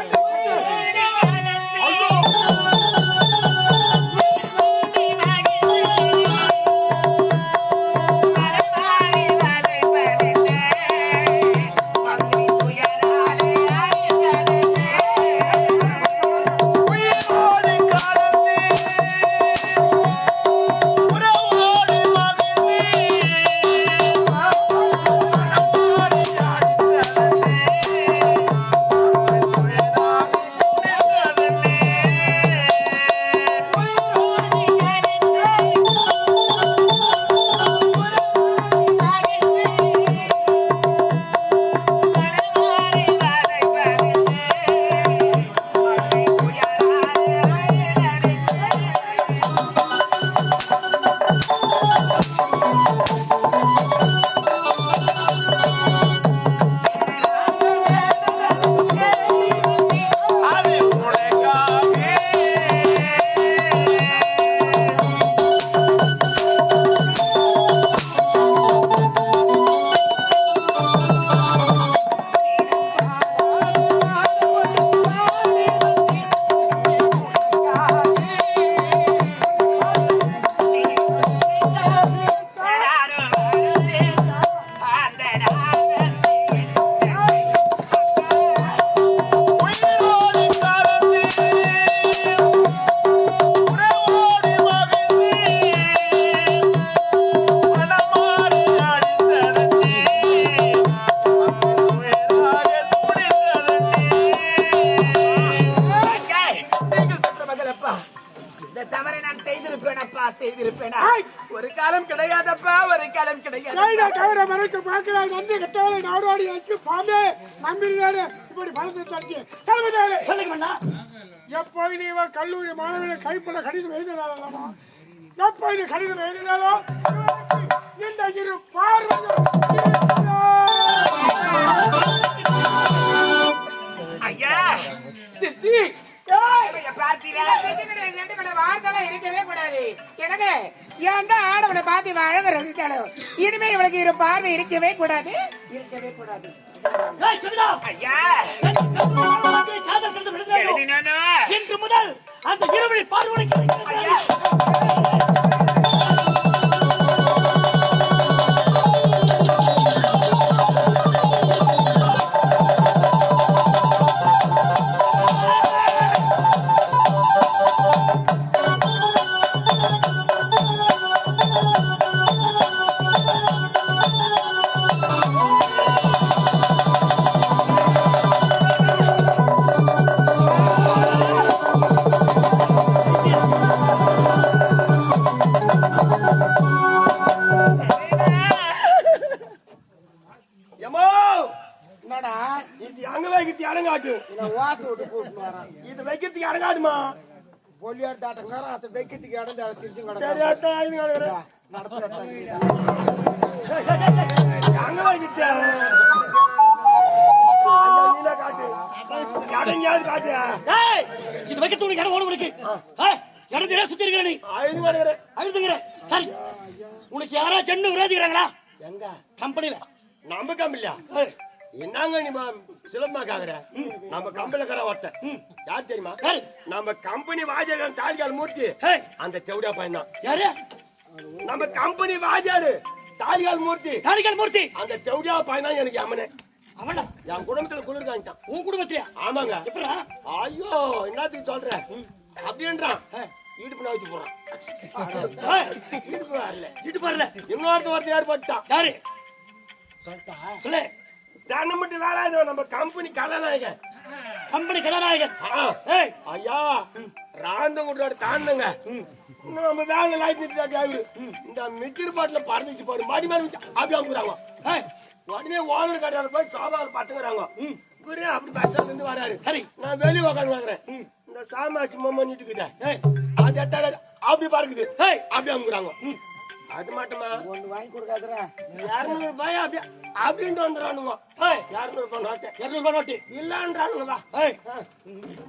உயிரோடு கையில கிடையாது பார்க்கிறாய் நன்றி கட்டவரை நாடோடி வச்சு பாம்பே நம்பிருந்தாரு இப்படி பணத்தை தட்டி தலைமையாரு சொல்லுங்கண்ணா எப்போது இவன் கல்லூரி மாணவர்களை கைப்பட கடிதம் எழுதினாலமா எப்போது கடிதம் எழுதினாலோ இந்த இரு பார்வையும் ஐயா சித்தி வார்த்தை இருக்கவே கூடாது. எனக்கு ஏன்டா ஆடவனை பார்த்து அழக ரசித்தாலும் இனிமே இவளுக்கு இரு பார்வை இருக்கவே கூடாது. இருக்கவே கூடாது. முதல் அந்த இருவழி பார்வனைக்கு அடங்கியாவது காட்டு ஏய், இது வைக்க தூணி இடம் ஓடும் உனக்கு இடத்துல சுத்தி இருக்கிற நீ அழுதுங்கிற சரி உனக்கு யாரா சென்னு விரோதிக்கிறாங்களா எங்க கம்பெனில நம்ம கம்பெனியா என்னங்க நீ சிலம்பா காக்குற? நம்ம கம்பெனில இருக்கிற ஒருத்தன் யார் தெரியுமா? நம்ம கம்பெனி வாஜர் தாலிகால் மூர்த்தி. அந்த செவடியா பையன் தான். யாரு? நம்ம கம்பெனி வாஜாரு தாலிகால் மூர்த்தி. தாரிகால் மூர்த்தி. அந்த செவடியா பையன் தான் எனக்கு அம்மனே அவனா? என் குடும்பத்துல குளிர் காணிட்டான் உன் குடும்பத்தியா ஆமாங்க. எப்படா? ஐயோ என்னத்துக்கு சொல்ற? அப்படின்றான். இடுப்பு நான் வச்சு போறான் இடுப்பு வரல. இட்டு பாருல இன்னொருத்த ஒருத்தர் ஏற்பட்டான் யாரு? சொல்லு. தானே மட்டும் வேலை நம்ம கம்பெனி கதாநாயகன். கம்பெனி கதாநாயகன். ஐயா ராந்த விட்டோட தாண்டங்க நம்ம வேலை லாய்ச்சி அவரு இந்த மிச்சர் பாட்டில பறந்துச்சு பாரு. மாடி வச்சு அப்படி அமுக்குறாங்க ஏய், உடனே ஓனர் கடையால போய் சோபாவில் பட்டுங்கிறாங்க இவரே அப்படி பஸ் ஸ்டாண்ட்ல இருந்து வராரு. சரி. நான் வெளியே உட்காந்து வாங்குறேன் இந்த சாமாச்சி மம்மா நீட்டுக்குதே அது எட்டால அப்படி பறக்குது ஏய், அப்படி அமுக்குறாங்க அது மட்டுமா? ஒண்ணு வாங்கி கொடுக்காதரா இரநூறு ரூபாய்? அப்படி அப்படின்ட்டு வந்துடுறானுங்க இரநூறு ரூபாய் நோட்டு. இருநூறு ரூபாய் நோட்டு. இல்லன்றானுங்களா ஏய்,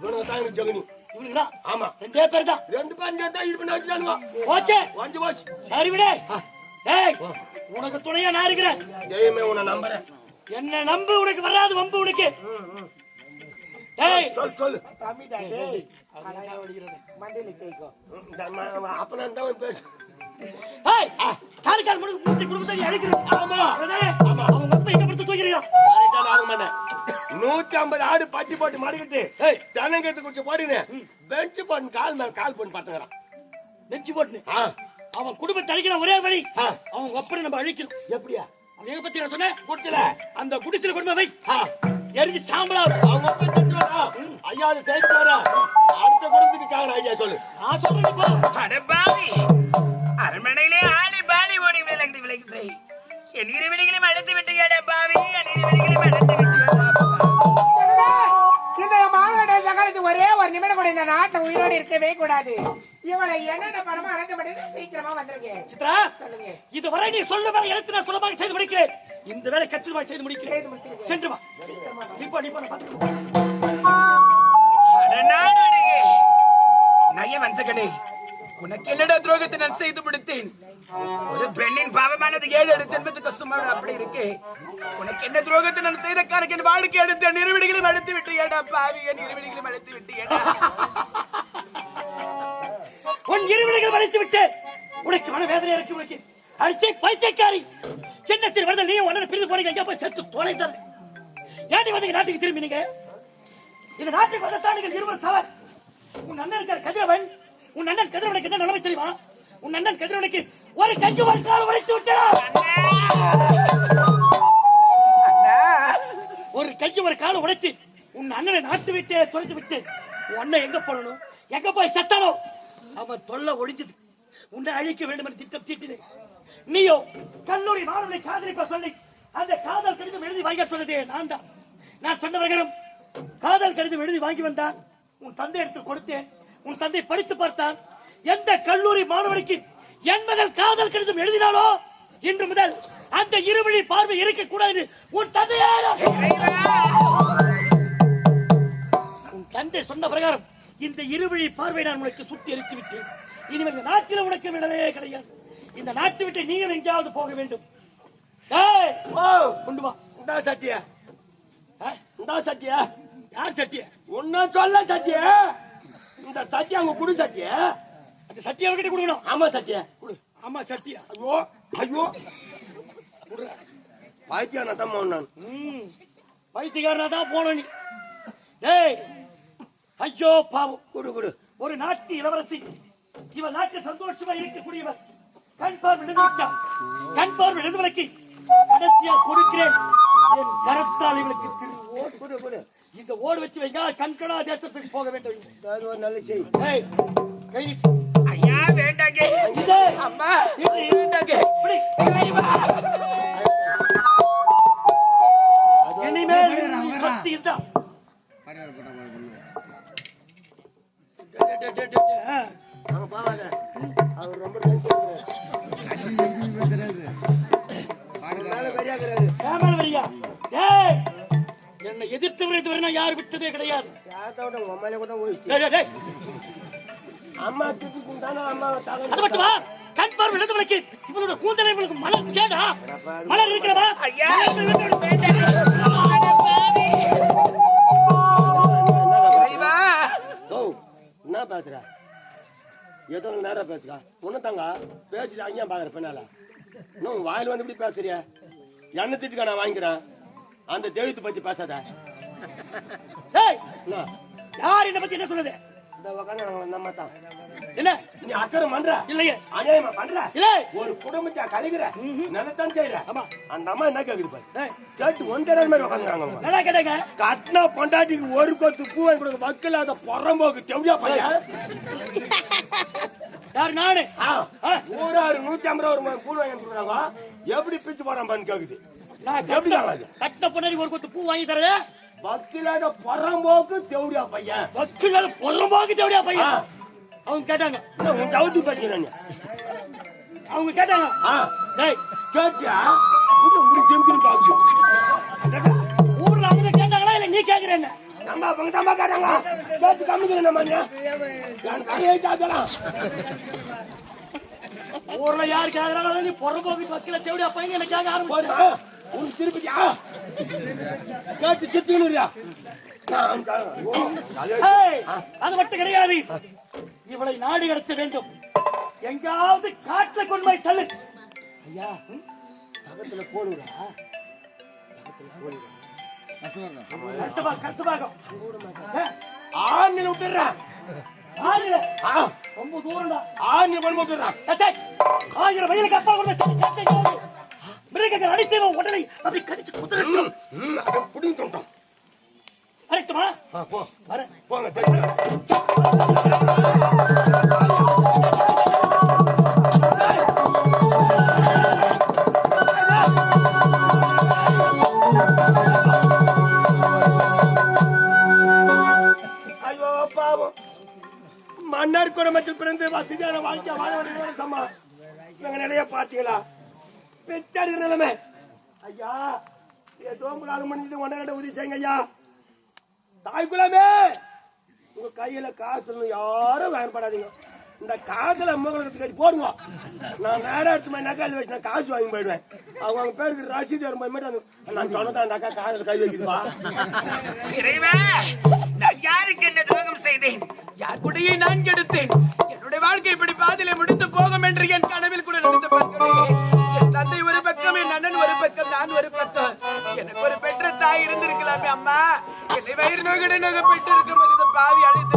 இவனுங்க தான் எனக்கு ஜெகனி இவனுக்குதான் ஆமா. ரெண்டே பேர் தான். ரெண்டு சேர்த்தா இது பண்ணி வச்சுட்டானுங்க போச்சே. வஞ்சு போச்சு. சரி விடு. ஏய் உனக்கு துணையா நான் இருக்கிறேன். தெய்வமே உன்னை நம்புறேன். என்ன நம்பு உனக்கு வராது வம்பு உனக்கு. டேய் சொல் சொல்லு. தம்பிடா, டேய். மண்டையில தேய்க்கும். இந்த ம- ம- அப்ப நான் தான் பேசு. குடும்பத்தை நீ அழிக்கிறீங்க ஆமா. அதானே? அவங்க அப்பா எங்க படுத்து தூக்கிறீங்க கரெக்டான ஆக மாட்டேன். நூத்தி ஐம்பது ஆடு பட்டி போட்டு மடிக்கிட்டு குடிச்சு பெஞ்சு போட்டு கால் மேல கால் போட்டு ஆ, அவன் குடும்பத்தை அழிக்கிற ஒரே வழி. அவங்க ஒப்பனை நம்ம அழிக்கணும். எப்படியா? அவன் எங்க பத்தி நான் சொன்னேன்? குடிச்சல. அந்த குடிசையில கொண்டு போய் வை. எரிஞ்சு சாம்பலா அவங்க அப்பா செத்து வரா. ஐயா அது. அடுத்த குடும்பத்துக்கு காரணம் ஐயா சொல்லு. நான் சொல்றேன் போ. அட பாவி. அரண்மனையிலே ஆடி பாடி ஓடி விலகி விலகின்றே என் இருவிடிகளையும் அழைத்து விட்டு பாவி என் இருவிடிகளையும் அழைத்து விட்டு இந்த மாங்கடை சகாலத்து ஒரே ஒரு நிமிடம் கூட இந்த நாட்டுல உயிரோடு இருக்கவே கூடாது. இவளை என்னென்ன பணமா அழைக்க சீக்கிரமா வந்திருக்கேன் சித்ரா சொல்லுங்க. இதுவரை நீ சொல்ல வேலை எடுத்து நான் சுலபமாக செய்து முடிக்கிறேன். இந்த வேலை கச்சிதமாக செய்து முடிக்கிறேன். சென்று வா. இப்போ நீ போன அடநாடே நய வஞ்சகனே உனக்கு என்னடா துரோகத்தை நான் செய்து முடித்தேன் ஒரு பெண்ணின் பாவமானது ஏழு ஏழு ஜென்மத்துக்கு சும்மா அப்படி இருக்கு. உனக்கு என்ன துரோகத்தை நான் செய்த கணக்கு என் வாழ்க்கை எடுத்த நிறுவனங்களும் அழுத்து விட்டு ஏடா பாவி என் அழுத்து விட்டு ஏடா. உன் இருவினைகள் வளைத்து விட்டு உனக்கு மன வேதனை இருக்கு உனக்கு. அடிச்சே பைத்தியக்காரி. சின்னத்தில் வருதல் நீ உடனே பிரிந்து போனீங்க. எங்க போய் செத்து தொலைத்தது ஏண்டி வந்தீங்க நாட்டுக்கு திரும்பி நீங்க? இந்த நாட்டுக்கு வந்தத்தான் நீங்கள் இருவர் தவறு. உன் அண்ணன் இருக்கிற கதிரவன் உன் அண்ணன் கதிரவனுக்கு என்ன நிலைமை தெரியுமா? உன் அண்ணன் கதிரவனுக்கு ஒரு கைக்கு ஒரு கால் உடைத்து விட்டா ஒரு கையை ஒரு காலை உடைத்து உன் அண்ணனை நாட்டு விட்டு தொலைத்து விட்டு உன் அண்ணன் எங்க போகணும்? எங்க போய் செத்தானோ அவன் தொல்லை ஒழிஞ்சது. உன்னை அழிக்க வேண்டும் என்று திட்டம் தீட்டினேன். நீயோ கல்லூரி மாணவனை காதலிப்ப சொல்லி அந்த காதல் கடிதம் எழுதி வாங்க சொன்னதே நான் தான். நான் சொன்ன பிரகாரம் காதல் கடிதம் எழுதி வாங்கி வந்தான். உன் தந்தை எடுத்து கொடுத்தேன். உன் தந்தை படித்து பார்த்தான். எந்த கல்லூரி மாணவனுக்கு என் மகள் காதல் கடிதம் எழுதினாலோ இன்று முதல் அந்த இருவழி பார்வை இருக்கக்கூடாது. உன் தந்தையாரம் உன் தந்தை சொன்ன பிரகாரம் இந்த இருவழி பார்வை நான் உனக்கு சுத்தி எரித்து விட்டேன். இனிமேல் இந்த நாட்டில் உனக்கு விடவே கிடையாது. இந்த நாட்டு விட்டு நீயும் எங்கேயாவது போக வேண்டும். கொண்டு வா. சட்டியா? சட்டியா? யார் சட்டிய? ஒன்னும் சொல்ல சட்டியா? இந்த சட்டி அங்க குடு சட்டியா அந்த சட்டியை அவர்கிட்ட கொடுக்கணும். ஆமா சட்டியா. கொடு. ஆமா சட்டியா. ஐயோ ஐயோ. நான் தான் நான். ம். பைத்தியக்காரனா தான் போன நீ. டேய். ஐயோ பாவம். குடு குடு. ஒரு நாட்டு இளவரசி. இவள் நாட்டு சந்தோஷமா இருக்கக்கூடியவர் கண் பார்வை விழுந்து விட்டார் கண் பார்வை விழுந்தவளுக்கு கடைசியா கொடுக்கிறேன். என் கரத்தால் இவளுக்கு திரு குடு குடு இந்த ஓடு வச்சு வைங்க. கண்கடா தேசத்துக்கு போக வேண்டும். அது ஒரு நல்ல செய்தி. டேய் கை. ஐயா வேண்டாங்க. இது. அம்மா. இது. வேண்டாங்க. இப்படி. இனிமேல் இருந்தா போவாத அவர் ரொம்ப டென்ஷன் மேல வரியா? டேய் என்னை எதிர்த்தவர் இதுவரை நான் யார் விட்டதே கிடையாது. யாத்தோட மேல கூட டேய். அம்மா திட்டு தானே அம்மா அது மட்டுமா? கண் பார்வை விழுந்தவளுக்கு இவனோட கூந்தலை இவளுக்கு மலர் கேடா மலர் இருக்கிறவா? ஐயா. என்ன பேசுற? ஏதோ நேரம் பேசுறா. ஒண்ணு தாங்க பேசிட்டு அங்கேயும் பாக்குற பின்னால இன்னும் வாயில் வந்து இப்படி பேசுறிய? என்ன திட்டுக்கா நான் வாங்கிக்கிறேன். அந்த தெய்வத்தை பத்தி பேசாத. யார் என்ன பத்தி என்ன சொல்லுது என்ன? நீ அக்கறை பண்ற. இல்லையே. அநியாயமா பண்ற. இல்லை. ஒரு குடும்பத்தை கழிக்கிற நல்லதான் செய்யற. ஆமா. அந்த அம்மா என்ன கேக்குது பாரு? கேட்டு ஒன்றரை மாதிரி உட்காந்துறாங்க கட்டினா பொண்டாட்டிக்கு ஒரு கொத்து பூ வாங்கி கொடுக்க மக்கள் அதை புறம்போக்கு தெவியா பையன். யார் நானு? ஆ, ஆ, நூறாறு நூத்தி ஐம்பது ரூபா ஒரு பூ வாங்கி கொடுக்குறாங்க. எப்படி பிச்சு போறான் பான்னு கேக்குது. நான் கட்டின- பொண்ணாடி ஒரு கொத்து பூ வாங்கி தரது? பக்தியில்லாத புறம்போக்கு தெவியா பையன். வக்கீலால பொறம்பாக்கு தேவையா ஆ, பையன் அவங்க கேட்டாங்க. உன் தவிர்த்து பேசுறேன் அவங்க கேட்டாங்க. டேய். கேட்டியா? முடி ஊர்ல அவங்க கேட்டாங்களா இல்ல நீ கேக்குற என்ன நம்ம அவங்க தம்பா கேட்டாங்க கேட்டு கம்மிக்கிறேன் நம்ம என் கடையை சாத்தலாம் ஊர்ல யாரு கேக்குறாங்களோ நீ பொறம்போக்கு வக்கீல தேவையா பையன் என்ன கேட்க ஆரம்பிச்சு உனக்கு திருப்பிட்டியா கேட்டு ஓ, அது- மட்டும் கிடையாது. இவளை நாடு கடத்த வேண்டும். எங்காவது காற்ற கொண்டு தள்ளு. ஐயா? பக்கத்துல போடுடா. கஷ்டமா- கஷ்டமாகும். ஆண்ணில் விட்டுறான் ரொம்ப தூரம்டா. ஆண்ணில் கொண்டு விட்டுறான் ஆயிரம் மைலுக்கு அப்பால் கொண்டு. மிருகங்கள் இவன் உடலை அப்படி கடிச்சு குதிரட்டும். ம், அதை புடிங்க தொட்டோம். கரெக்டுமா போ. வரேன் போங்க ஐயோ பாவம். மன்னர் குடும்பத்தில் பிறந்து வசதியான வாழ்க்கை வாழ வேண்டிய சம்மா நிலைய பாத்தீங்களா பெற்றாடுகிற நிலைமை. ஐயா ஏதோ உங்களால முடிஞ்சது ஒன்றரை ரெண்டு உதவி செய்யுங்க ஐயா. தாய் குலமே உங்க கையில காசு யாரும் பயன்படாதீங்க இந்த காதல முகலத்துக்கு கட்டி போடுங்க. நான் நேரம் எடுத்து போய் நகையில் வச்சு நான் காசு வாங்கி போயிடுவேன். அவங்க அவங்க பேருக்கு ரசீது வரும்போது மட்டும் நான் சொன்னதான் அந்த அக்கா காதில் கை வைக்குதுப்பா இறைவா நான் யாருக்கு என்ன துரோகம் செய்தேன்? யார் கூடயே நான் கெடுத்தேன்? அம்மா. என்னை வயிறு நோகிட நோக பெற்று இருக்கும் போது இந்த பாவி அழைத்து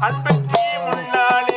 அன்பத்தி முன்னாள்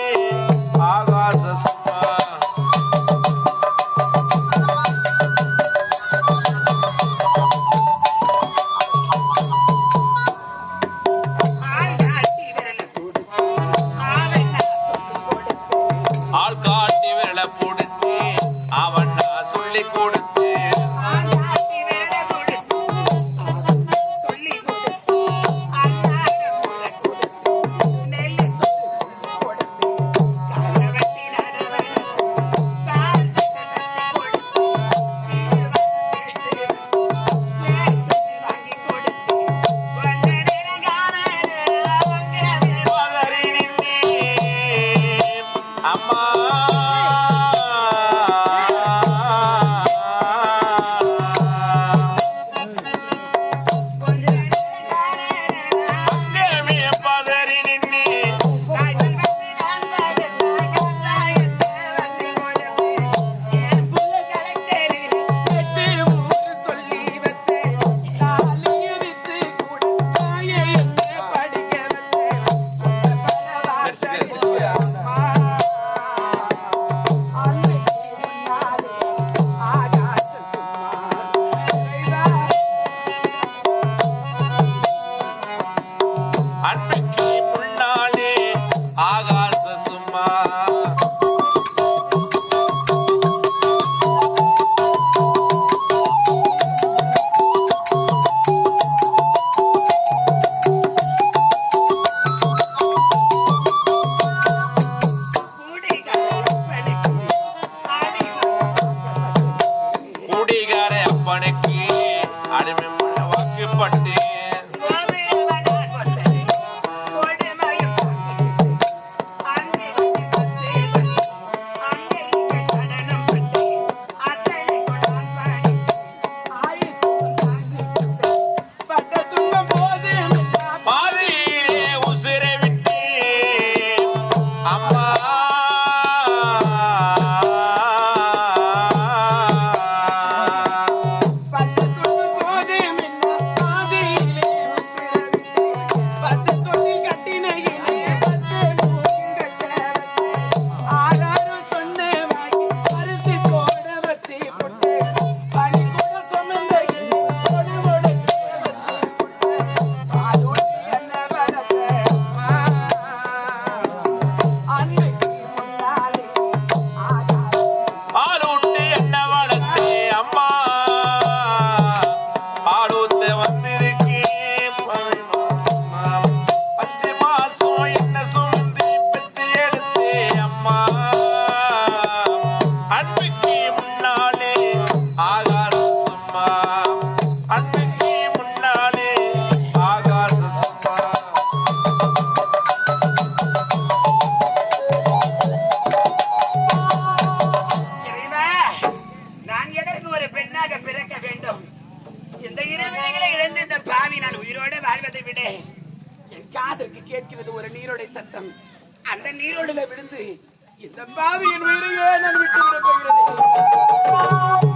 இந்த இறைவனைகளை இழந்து இந்த பாவி நான் உயிரோடு வாழ்வதை விட என் காதற்கு கேட்கிறது ஒரு நீரோடை சத்தம். அந்த நீரோடில விழுந்து இந்த பாவியின் உயிரையே நான் விட்டு விட போகிறேன்.